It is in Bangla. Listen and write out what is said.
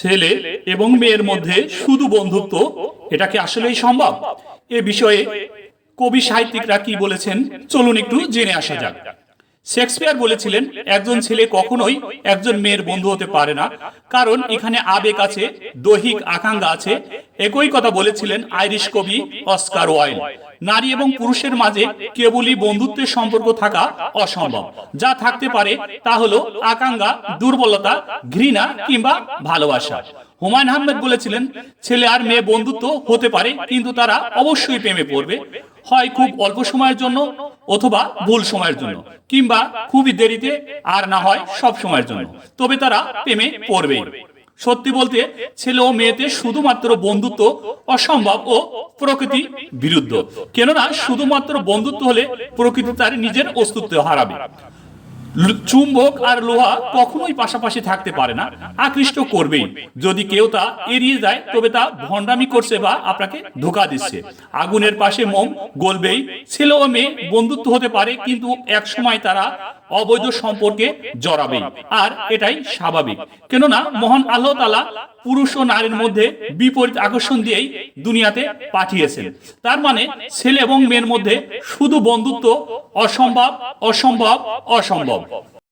ছেলে এবং মেয়ের মধ্যে শুধু বন্ধুত্ব, এটা কি আসলেই সম্ভব? এ বিষয়ে কবি সাহিত্যিকরা কি বলেছেন? চলুন একটু জেনে আসা যাক। শেক্সপিয়ার বলেছিলেন, একজন ছেলে কখনোই একজন মেয়ের বন্ধু হতে পারে না। কারণ এখানে আবেগ আছে, দৈহিক আকাঙ্ক্ষা আছে। একই কথা বলেছিলেন আইরিশ কবি অস্কার ওয়াইল নারী এবং পুরুষের মাঝে কেবলই বন্ধুত্বের সম্পর্ক থাকা অসম্ভব। যা থাকতে পারে তা হলো আকাঙ্ক্ষা, দুর্বলতা, ঘৃণা কিংবা ভালোবাসা। হুমায়ুন আহমেদ বলেছিলেন, ছেলে আর মেয়ে বন্ধুত্ব হতে পারে, কিন্তু তারা অবশ্যই প্রেমে পড়বে। হয় খুব অল্প সময়ের জন্য অথবা ভুল সময়ের জন্য, কিংবা খুবই দেরিতে আর না হয় সব সময়ের জন্য। তবে তারা প্রেমে পড়বে। সত্যি বলতে, ছেলে ও মেয়েতে শুধুমাত্র বন্ধুত্ব অসম্ভব ও প্রকৃতি বিরুদ্ধ। কেননা, শুধুমাত্র বন্ধুত্ব হলে প্রকৃতি তার নিজের অস্তিত্ব হারাবে। চুম্বক আর লোহা কখনোই পাশাপাশি থাকতে পারে না, আকৃষ্ট করবেই। যদি কেউ তা এড়িয়ে যায়, তবে তা ভণ্ডামি করছে বা আপনাকে ধোকা দিচ্ছে। আগুনের পাশে মোম গলবেই। ছেলে ও মেয়ে বন্ধুত্ব হতে পারে, কিন্তু এক সময় তারা অবৈধ সম্পর্কে জড়াবেই, আর এটাই স্বাভাবিক। কেননা, মহান আল্লাহ তালা পুরুষ ও নারীর মধ্যে বিপরীত আকর্ষণ দিয়েই দুনিয়াতে পাঠিয়েছেন। তার মানে ছেলে এবং মেয়ের মধ্যে শুধু বন্ধুত্ব অসম্ভব অসম্ভব অসম্ভব। 방법.